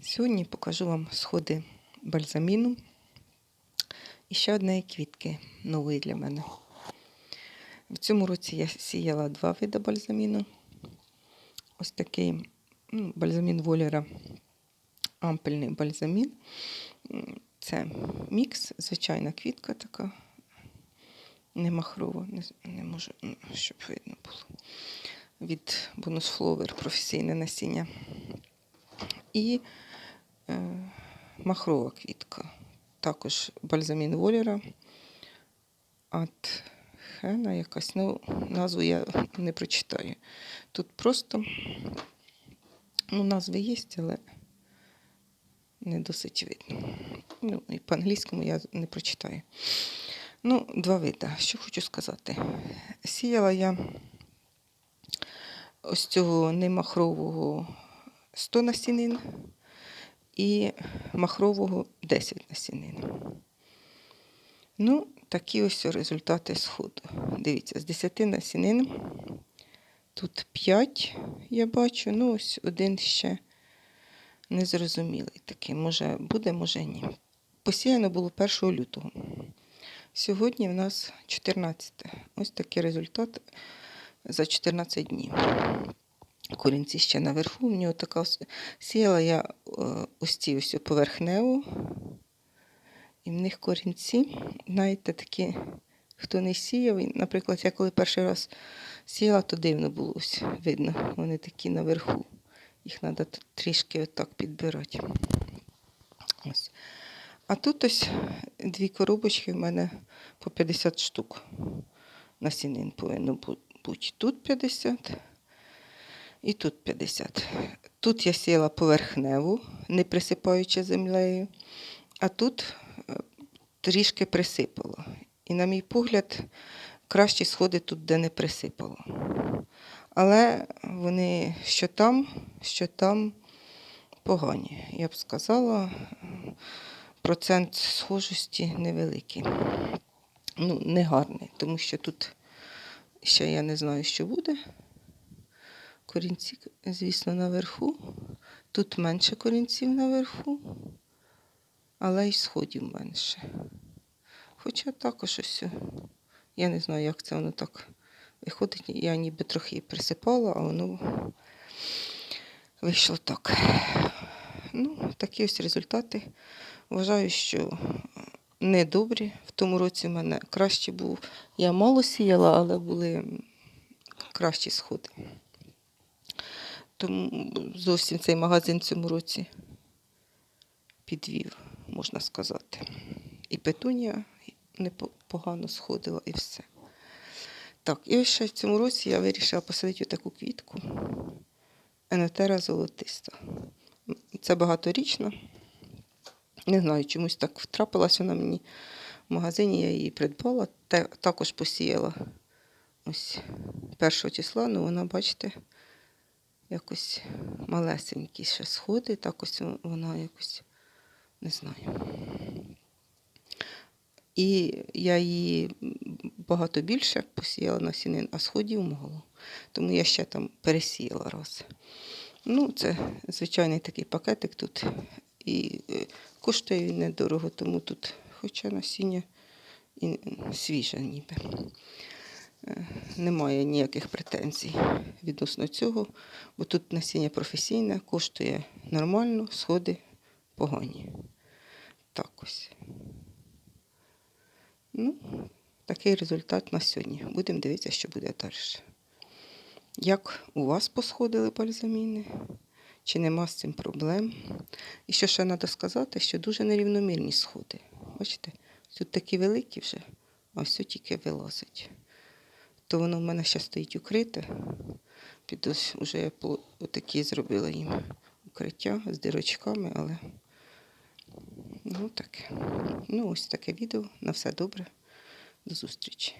Сьогодні покажу вам сходи бальзаміну і ще однієї квітки нової для мене. В цьому році я сіяла два види бальзаміну. Ось такий ну, бальзамін Волера, ампельний бальзамін. Це мікс, звичайна квітка така, не махрова, не, не можу, щоб видно було. Від Bonus Flower професійне насіння. І е, махрова квітка. Також бальзамін Волера. От Хена якась, ну, назву я не прочитаю. Тут просто, ну, назви є, але не досить видно. Ну, і по-англійському я не прочитаю. Ну, два види. Що хочу сказати. Сіяла я ось цього немахрового 100 насінин і махрового 10 насінин. Ну, такі ось результати сходу. Дивіться, з 10 насінин тут 5 я бачу, ну ось один ще незрозумілий такий. Може буде, може ні. Посіяно було 1 лютого. Сьогодні в нас 14. Ось такий результат за 14 днів. Корінці ще наверху. У нього така сіяла я е, ось ці ось поверхневу. І в них корінці, знаєте, такі, хто не сіяв. Наприклад, я коли перший раз сіяла, то дивно було ось видно. Вони такі наверху. Їх треба трішки отак підбирати. Ось. А тут ось дві коробочки в мене по 50 штук. Насінин повинно бу- бути. Тут 50 і тут 50. Тут я сіяла поверхневу, не присипаючи землею, а тут е, трішки присипала. І, на мій погляд, кращі сходи тут, де не присипала. Але вони що там, що там погані. Я б сказала, процент схожості невеликий. Ну, не гарний, тому що тут ще я не знаю, що буде. Корінці, звісно, наверху. Тут менше корінців наверху, але й сходів менше. Хоча також ось, я не знаю, як це воно так виходить. Я ніби трохи присипала, а воно вийшло так. Ну, такі ось результати. Вважаю, що недобрі. В тому році в мене краще був. Я мало сіяла, але були кращі сходи. Тому зовсім цей магазин цьому році підвів, можна сказати. І петунія непогано сходила, і все. Так, і ще в цьому році я вирішила посадити таку квітку Енотера золотиста. Це багаторічна. Не знаю, чомусь так втрапилася вона мені в магазині, я її придбала. Також посіяла ось першого числа, ну вона, бачите, якось малесенькі ще сходи, так ось вона якось не знаю. І я її багато більше посіяла на сінин, а сходів мало. Тому я ще там пересіяла раз. Ну, це звичайний такий пакетик тут. І е, коштує він недорого, тому тут, хоча насіння і свіже ніби. Е, Немає ніяких претензій відносно цього, бо тут насіння професійне, коштує нормально, сходи погані. Так ось. Ну, такий результат на сьогодні. Будемо дивитися, що буде далі. Як у вас посходили бальзаміни? Чи нема з цим проблем? І що ще треба сказати, що дуже нерівномірні сходи. Бачите, тут такі великі вже, а все тільки вилазить. То воно в мене ще стоїть укрите. Під ось уже я отакі зробила їм укриття з дирочками, але ну таке. Ну, ось таке відео. На все добре. До зустрічі.